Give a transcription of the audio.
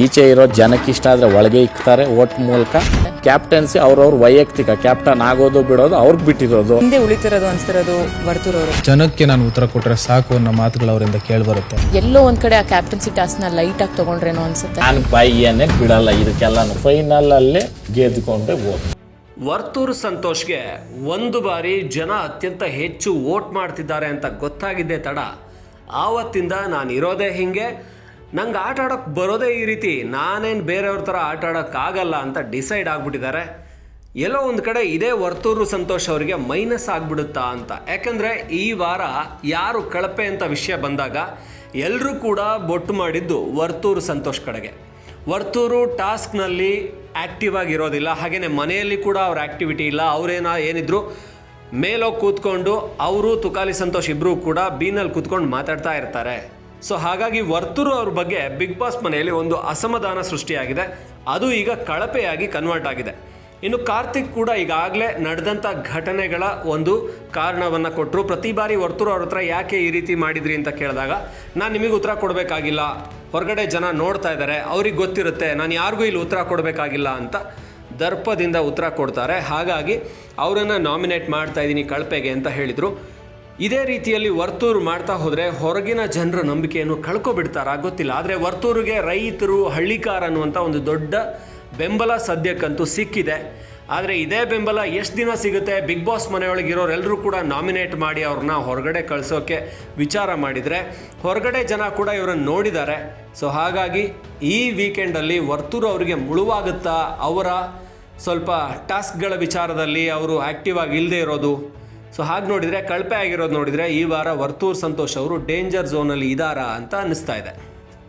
ಈಚೆ ಇರೋ ಜನಕ್ಕೆ ಇಷ್ಟ ಆದರೆ ಒಳಗೆ ಇಕ್ತಾರೆ ಓಟ್ ಮೂಲಕ. ಕ್ಯಾಪ್ಟನ್ಸಿ ಅವ್ರವ್ರ ವೈಯಕ್ತಿಕ ಕ್ಯಾಪ್ಟನ್ ಆಗೋದು ಬಿಡೋದು ಅವ್ರಿಗೆ ಬಿಟ್ಟಿರೋದು. ಹಿಂದೆ ಉಳಿತಿರೋದು ಅನ್ಸ್ತಿರೋದು ವರ್ತೂರವರು. ಜನಕ್ಕೆ ನಾನು ಉತ್ತರ ಕೊಟ್ಟರೆ ಸಾಕು ಅನ್ನೋ ಮಾತುಗಳು ಅವರಿಂದ ಕೇಳಿಬರುತ್ತೆ. ಎಲ್ಲೋ ಒಂದ್ ಕಡೆ ಆ ಕ್ಯಾಪ್ಟನ್ಸಿ ಟಾಸ್ಕ್ನ ಲೈಟ್ ಆಗಿ ತಗೊಂಡ್ರೇನೋ ಅನ್ಸುತ್ತೆ. ನಾನು ಬೈಯನ್ನೇ ಬಿಡಲ್ಲ ಇದಕ್ಕೆಲ್ಲ ಫೈನಲ್ ಅಲ್ಲಿ ಗೆದ್ಕೊಂಡೆ ಹೋಗಿ ವರ್ತೂರು ಸಂತೋಷ್ಗೆ ಒಂದು ಬಾರಿ ಜನ ಅತ್ಯಂತ ಹೆಚ್ಚು ವೋಟ್ ಮಾಡ್ತಿದ್ದಾರೆ ಅಂತ ಗೊತ್ತಾಗಿದ್ದೇ ತಡ. ಆವತ್ತಿಂದ ನಾನು ಇರೋದೇ ಹಿಂಗೆ ನಂಗೆ ಆಟ ಆಡೋಕ್ಕೆ ಬರೋದೇ ಈ ರೀತಿ. ನಾನೇನು ಬೇರೆಯವ್ರ ಥರ ಆಟ ಆಡೋಕ್ಕಾಗಲ್ಲ ಅಂತ ಡಿಸೈಡ್ ಆಗಿಬಿಟ್ಟಿದ್ದಾರೆ. ಎಲ್ಲೋ ಒಂದು ಕಡೆ ಇದೇ ವರ್ತೂರು ಸಂತೋಷ್ ಅವರಿಗೆ ಮೈನಸ್ ಆಗಿಬಿಡುತ್ತಾ ಅಂತ. ಯಾಕಂದರೆ ಈ ವಾರ ಯಾರು ಕಳಪೆ ಅಂತ ವಿಷಯ ಬಂದಾಗ ಎಲ್ಲರೂ ಕೂಡ ಬೊಟ್ಟು ಮಾಡಿದ್ದು ವರ್ತೂರು ಸಂತೋಷ್ ಕಡೆಗೆ. ವರ್ತೂರು ಟಾಸ್ಕ್ನಲ್ಲಿ ಆ್ಯಕ್ಟಿವ್ ಆಗಿರೋದಿಲ್ಲ. ಹಾಗೆಯೇ ಮನೆಯಲ್ಲಿ ಕೂಡ ಅವ್ರ ಆ್ಯಕ್ಟಿವಿಟಿ ಇಲ್ಲ. ಅವರೇನ ಏನಿದ್ರು ಮೇಲೋಗಿ ಕೂತ್ಕೊಂಡು ಅವರು ತುಕಾಲಿ ಸಂತೋಷ್ ಇಬ್ಬರೂ ಕೂಡ ಬೀನಲ್ಲಿ ಕೂತ್ಕೊಂಡು ಮಾತಾಡ್ತಾ ಇರ್ತಾರೆ. ಸೊ ಹಾಗಾಗಿ ವರ್ತೂರು ಅವ್ರ ಬಗ್ಗೆ ಬಿಗ್ ಬಾಸ್ ಮನೆಯಲ್ಲಿ ಒಂದು ಅಸಮಾಧಾನ ಸೃಷ್ಟಿಯಾಗಿದೆ. ಅದು ಈಗ ಕಳಪೆಯಾಗಿ ಕನ್ವರ್ಟ್ ಆಗಿದೆ. ಇನ್ನು ಕಾರ್ತಿಕ್ ಕೂಡ ಈಗಾಗಲೇ ನಡೆದಂಥ ಘಟನೆಗಳ ಒಂದು ಕಾರಣವನ್ನು ಕೊಟ್ಟರು ಪ್ರತಿ ಬಾರಿ ವರ್ತೂರು ಅವ್ರ ಹತ್ರ ಯಾಕೆ ಈ ರೀತಿ ಮಾಡಿದ್ರಿ ಅಂತ ಕೇಳಿದಾಗ, ನಾನು ನಿಮಗೆ ಉತ್ತರ ಕೊಡಬೇಕಾಗಿಲ್ಲ. ಹೊರಗಡೆ ಜನ ನೋಡ್ತಾ ಇದ್ದಾರೆ ಅವ್ರಿಗೆ ಗೊತ್ತಿರುತ್ತೆ, ನಾನು ಯಾರಿಗೂ ಇಲ್ಲಿ ಉತ್ತರ ಕೊಡಬೇಕಾಗಿಲ್ಲ ಅಂತ ದರ್ಪದಿಂದ ಉತ್ತರ ಕೊಡ್ತಾರೆ. ಹಾಗಾಗಿ ಅವರನ್ನು ನಾಮಿನೇಟ್ ಮಾಡ್ತಾ ಇದ್ದೀನಿ ಕಳಪೆಗೆ ಅಂತ ಹೇಳಿದರು. ಇದೇ ರೀತಿಯಲ್ಲಿ ವರ್ತೂರು ಮಾಡ್ತಾ ಹೋದರೆ ಹೊರಗಿನ ಜನರ ನಂಬಿಕೆಯನ್ನು ಕಳ್ಕೊಬಿಡ್ತಾರಾ ಗೊತ್ತಿಲ್ಲ. ಆದರೆ ವರ್ತೂರಿಗೆ ರೈತರು ಹಳ್ಳಿಕಾರ ಅನ್ನುವಂಥ ಒಂದು ದೊಡ್ಡ ಬೆಂಬಲ ಸದ್ಯಕ್ಕಂತೂ ಸಿಕ್ಕಿದೆ. ಆದರೆ ಇದೇ ಬೆಂಬಲ ಎಷ್ಟು ದಿನ ಸಿಗುತ್ತೆ? ಬಿಗ್ ಬಾಸ್ ಮನೆಯೊಳಗಿರೋರೆಲ್ಲರೂ ಕೂಡ ನಾಮಿನೇಟ್ ಮಾಡಿ ಅವ್ರನ್ನ ಹೊರಗಡೆ ಕಳಿಸೋಕೆ ವಿಚಾರ ಮಾಡಿದರೆ ಹೊರಗಡೆ ಜನ ಕೂಡ ಇವರನ್ನು ನೋಡಿದ್ದಾರೆ. ಸೊ ಹಾಗಾಗಿ ಈ ವೀಕೆಂಡಲ್ಲಿ ವರ್ತೂರು ಅವರಿಗೆ ಮುಳುವಾಗುತ್ತಾ ಅವರ ಸ್ವಲ್ಪ ಟಾಸ್ಕ್ಗಳ ವಿಚಾರದಲ್ಲಿ ಅವರು ಆ್ಯಕ್ಟಿವ್ ಆಗಿ ಇಲ್ಲದೆ ಇರೋದು ಸೊ ಹಾಗೆ ನೋಡಿದರೆ, ಕಳಪೆ ಆಗಿರೋದು ನೋಡಿದರೆ ಈ ವಾರ ವರ್ತೂರ್ ಸಂತೋಷ್ ಅವರು ಡೇಂಜರ್ ಝೋನಲ್ಲಿ ಇದ್ದಾರಾ ಅಂತ ಅನ್ನಿಸ್ತಾ ಇದೆ.